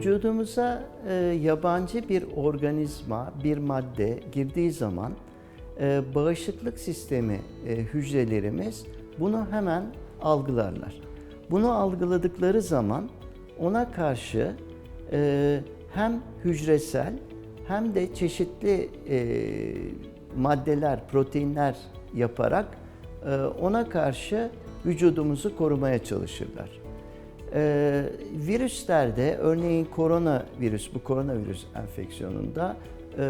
Vücudumuza e, yabancı bir organizma, bir madde girdiği zaman e, bağışıklık sistemi e, hücrelerimiz bunu hemen algılarlar. Bunu algıladıkları zaman ona karşı e, hem hücresel hem de çeşitli e, maddeler, proteinler yaparak e, ona karşı vücudumuzu korumaya çalışırlar. Ee, virüslerde örneğin koronavirüs, bu koronavirüs enfeksiyonunda e,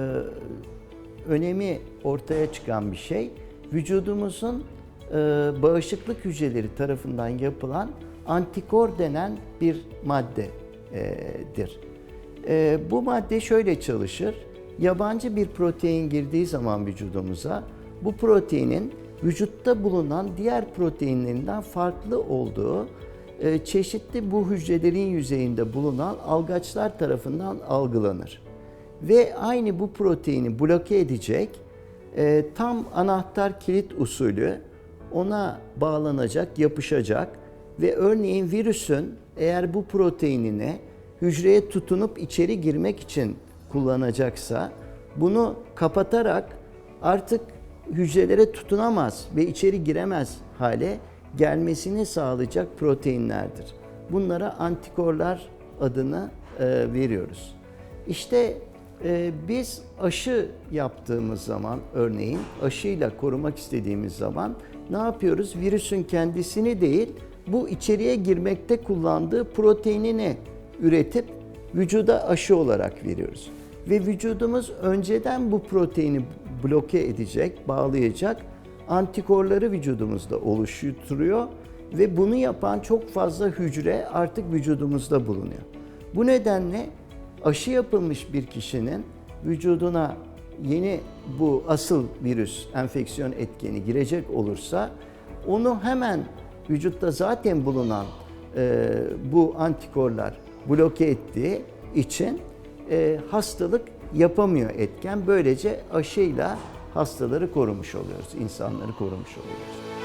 önemi ortaya çıkan bir şey vücudumuzun e, bağışıklık hücreleri tarafından yapılan antikor denen bir maddedir. E, bu madde şöyle çalışır. Yabancı bir protein girdiği zaman vücudumuza bu proteinin vücutta bulunan diğer proteinlerinden farklı olduğu e, çeşitli bu hücrelerin yüzeyinde bulunan algaçlar tarafından algılanır. Ve aynı bu proteini bloke edecek e, tam anahtar kilit usulü ona bağlanacak, yapışacak ve örneğin virüsün eğer bu proteinini hücreye tutunup içeri girmek için kullanacaksa bunu kapatarak artık hücrelere tutunamaz ve içeri giremez hale gelmesini sağlayacak proteinlerdir. Bunlara antikorlar adını e, veriyoruz. İşte e, biz aşı yaptığımız zaman örneğin aşıyla korumak istediğimiz zaman ne yapıyoruz? Virüsün kendisini değil bu içeriye girmekte kullandığı proteinini üretip vücuda aşı olarak veriyoruz. Ve vücudumuz önceden bu proteini bloke edecek, bağlayacak antikorları vücudumuzda oluşturuyor ve bunu yapan çok fazla hücre artık vücudumuzda bulunuyor. Bu nedenle aşı yapılmış bir kişinin vücuduna yeni bu asıl virüs, enfeksiyon etkeni girecek olursa onu hemen vücutta zaten bulunan e, bu antikorlar bloke ettiği için e, hastalık yapamıyor etken. Böylece aşıyla hastaları korumuş oluyoruz, insanları korumuş oluyoruz.